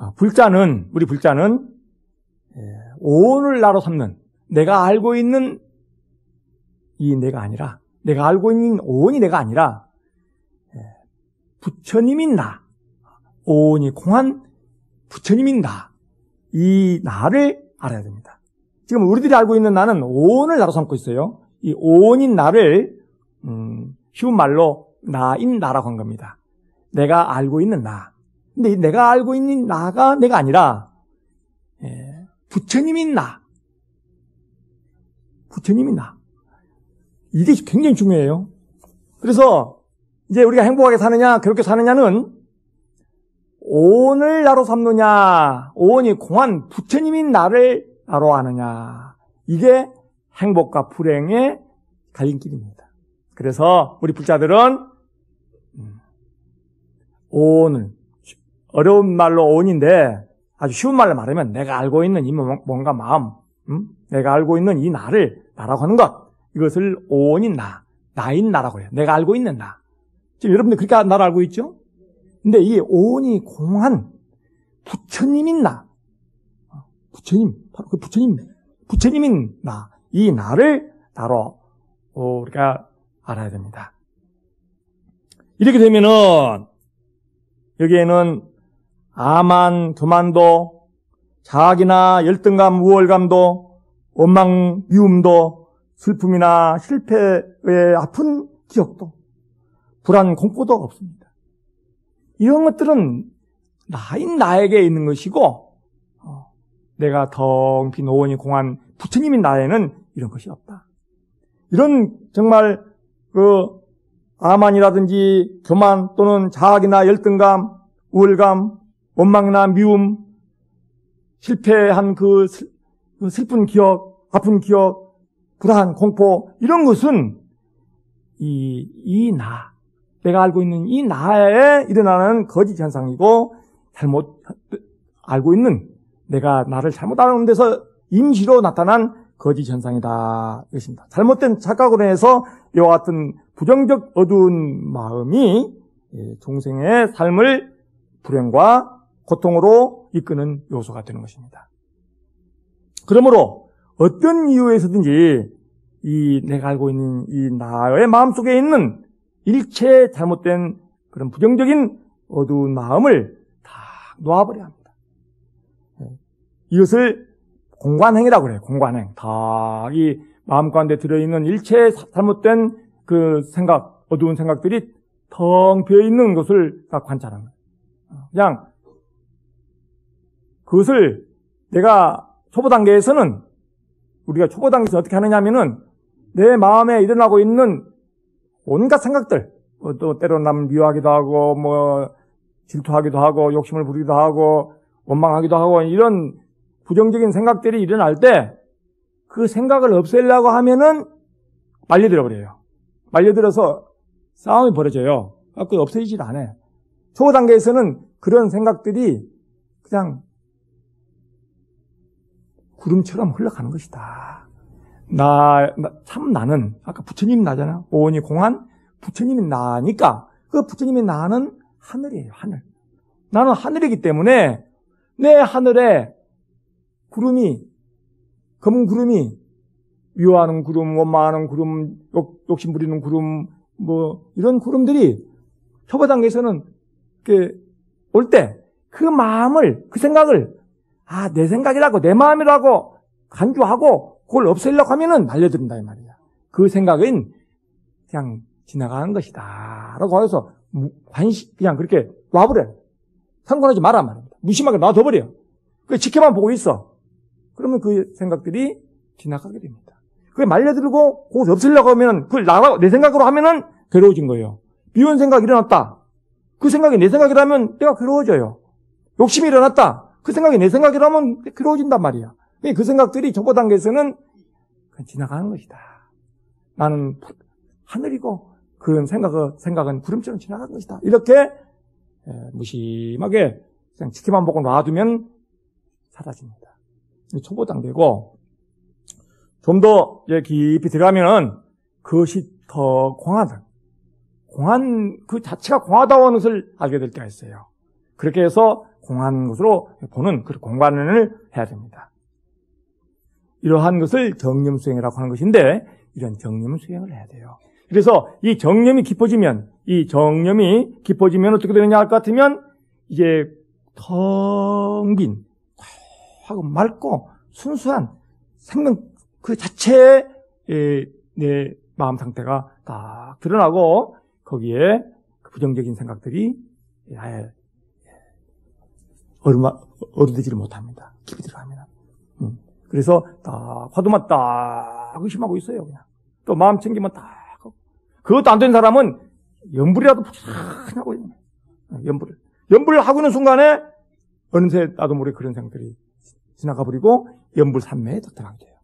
아, 불자는 우리 불자는 예, 오늘 나로 삼는 내가 알고 있는 이 내가 아니라 내가 알고 있는 오온이 내가 아니라 예, 부처님인 나 오온이 공한 부처님인 나이 나를 알아야 됩니다. 지금 우리들이 알고 있는 나는 오온을 나로 삼고 있어요. 이 오온인 나를 음, 쉬운 말로 나인 나라고 한 겁니다. 내가 알고 있는 나. 근데 내가 알고 있는 나가 내가 아니라 예, 부처님인 나. 부처님인 나. 이게 굉장히 중요해요. 그래서 이제 우리가 행복하게 사느냐, 그렇게 사느냐는 오늘 나로 삼느냐, 오온이 공한 부처님인 나를 나로 아느냐. 이게 행복과 불행의 갈림길입니다. 그래서 우리 불자들은 음, 오늘 어려운 말로 오온인데 아주 쉬운 말로 말하면 내가 알고 있는 이 뭔가 마음, 음? 내가 알고 있는 이 나를 나라고 하는 것 이것을 오온인 나, 나인 나라고 해요. 내가 알고 있는 나. 지금 여러분들 그렇게 나를 알고 있죠? 근데 이 오온이 공한 부처님인 나, 부처님, 바로 그 부처님, 부처님인 나, 이 나를 나로 우리가 알아야 됩니다. 이렇게 되면은 여기에는 아만, 교만도, 자학이나 열등감, 우월감도, 원망, 미움도, 슬픔이나 실패의 아픈 기억도, 불안, 공포도 없습니다. 이런 것들은 나인 나에게 있는 것이고, 어, 내가 덩빈 오원이 공한 부처님인 나에는 이런 것이 없다. 이런 정말 그 아만이라든지 교만 또는 자학이나 열등감, 우울감, 원망이나 미움, 실패한 그, 그 슬픈 기억, 아픈 기억, 불안, 공포, 이런 것은 이, 이 나, 내가 알고 있는 이 나에 일어나는 거짓 현상이고, 잘못 알고 있는 내가 나를 잘못 아는 데서 임시로 나타난 거짓 현상이다. 이것입니다. 잘못된 착각으로 해서 이와 같은 부정적 어두운 마음이 예, 중생의 삶을 불행과 고통으로 이끄는 요소가 되는 것입니다. 그러므로 어떤 이유에서든지 이 내가 알고 있는 이 나의 마음속에 있는 일체 잘못된 그런 부정적인 어두운 마음을 다 놓아버려야 합니다. 예. 이것을 공관행이라고 그래요. 공관행. 다 이 마음 가운데 들어있는 일체 잘못된 그 생각, 어두운 생각들이 텅 비어 있는 것을 관찰하는 거예요. 그냥 그것을 내가 초보 단계에서는 우리가 초보 단계에서 어떻게 하느냐면은 내 마음에 일어나고 있는 온갖 생각들, 뭐또 때로 남 미워하기도 하고, 뭐 질투하기도 하고, 욕심을 부리기도 하고, 원망하기도 하고 이런 부정적인 생각들이 일어날 때 그 생각을 없애려고 하면은 말려들어 버려요. 말려들어서 싸움이 벌어져요. 그 없애지를 않아요. 초보 단계에서는 그런 생각들이 그냥 구름처럼 흘러가는 것이다. 나, 나, 참 나는, 아까 부처님 나잖아. 오온이 공한 부처님이 나니까, 그 부처님이 나는 하늘이에요, 하늘. 나는 하늘이기 때문에, 내 하늘에 구름이, 검은 구름이, 미워하는 구름, 원망하는 구름, 욕, 욕심 부리는 구름, 뭐, 이런 구름들이 초보 단계에서는 올 때, 그 마음을, 그 생각을, 아, 내 생각이라고, 내 마음이라고 간주하고, 그걸 없애려고 하면은 날려드린다, 이 말이야. 그 생각은 그냥 지나가는 것이다. 라고 해서, 관심, 그냥 그렇게 놔버려요. 상관하지 마라, 말입니다. 무심하게 놔둬버려. 그 지켜만 보고 있어. 그러면 그 생각들이 지나가게 됩니다. 그게 말려들고 그걸 없애려고 하면 그걸 나, 내 생각으로 하면은 괴로워진 거예요. 미운 생각이 일어났다. 그 생각이 내 생각이라면 내가 괴로워져요. 욕심이 일어났다. 그 생각이 내 생각이라면 괴로워진단 말이야. 그 생각들이 초보 단계에서는 지나가는 것이다. 나는 하늘이고 그런 생각은, 생각은 구름처럼 지나가는 것이다. 이렇게 무심하게 그냥 지켜만 보고 놔두면 사라집니다. 초보 단계고 좀 더 깊이 들어가면은 그것이 더 공하다. 공한 그 자체가 공하다는 것을 알게 될 때가 있어요. 그렇게 해서 공한 것으로 보는 그 공간을 해야 됩니다. 이러한 것을 정념 수행이라고 하는 것인데 이런 정념 수행을 해야 돼요. 그래서 이 정념이 깊어지면 이 정념이 깊어지면 어떻게 되느냐 할 것 같으면 이제 텅빈 하고 맑고 순수한 생명 그 자체의 내 마음 상태가 딱 드러나고 거기에 그 부정적인 생각들이 아예 얼마 어루되지를 못합니다. 깊이 들어가면. 음. 그래서 딱 화두만 딱 의심하고 있어요. 그냥 또 마음 챙기면 딱 그것도 안 된 사람은 연불이라도 푸하고 있는 연불을 연불을 하고 있는 순간에 어느새 나도 모르게 그런 생각들이 지나가 버리고 연불 삼매에 들어가게 돼요.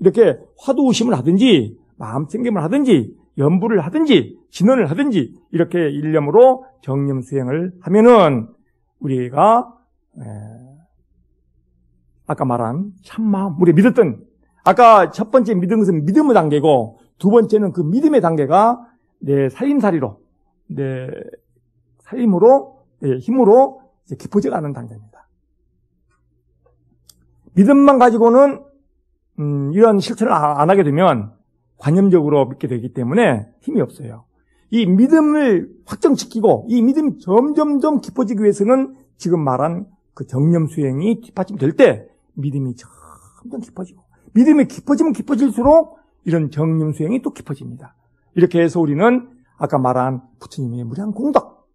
이렇게 화두 의심을 하든지 마음 챙김을 하든지 연불을 하든지 진언을 하든지 이렇게 일념으로 정념 수행을 하면은 우리가 아까 말한 참마음 우리 믿었던 아까 첫 번째 믿은 것은 믿음의 단계고 두 번째는 그 믿음의 단계가 내 살림살이로 내 살림으로 내 힘으로 깊어져가는 단계입니다. 믿음만 가지고는 음, 이런 실천을 안 하게 되면 관념적으로 믿게 되기 때문에 힘이 없어요. 이 믿음을 확정시키고 이 믿음이 점점점 깊어지기 위해서는 지금 말한 그 정념 수행이 뒷받침될 때 믿음이 점점 깊어지고 믿음이 깊어지면 깊어질수록 이런 정념 수행이 또 깊어집니다. 이렇게 해서 우리는 아까 말한 부처님의 무량 공덕,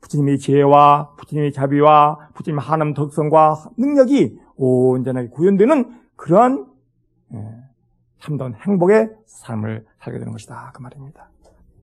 부처님의 지혜와 부처님의 자비와 부처님의 한음 덕성과 능력이 온전하게 구현되는 그러한 예, 참다운 행복의 삶을 살게 되는 것이다. 그 말입니다.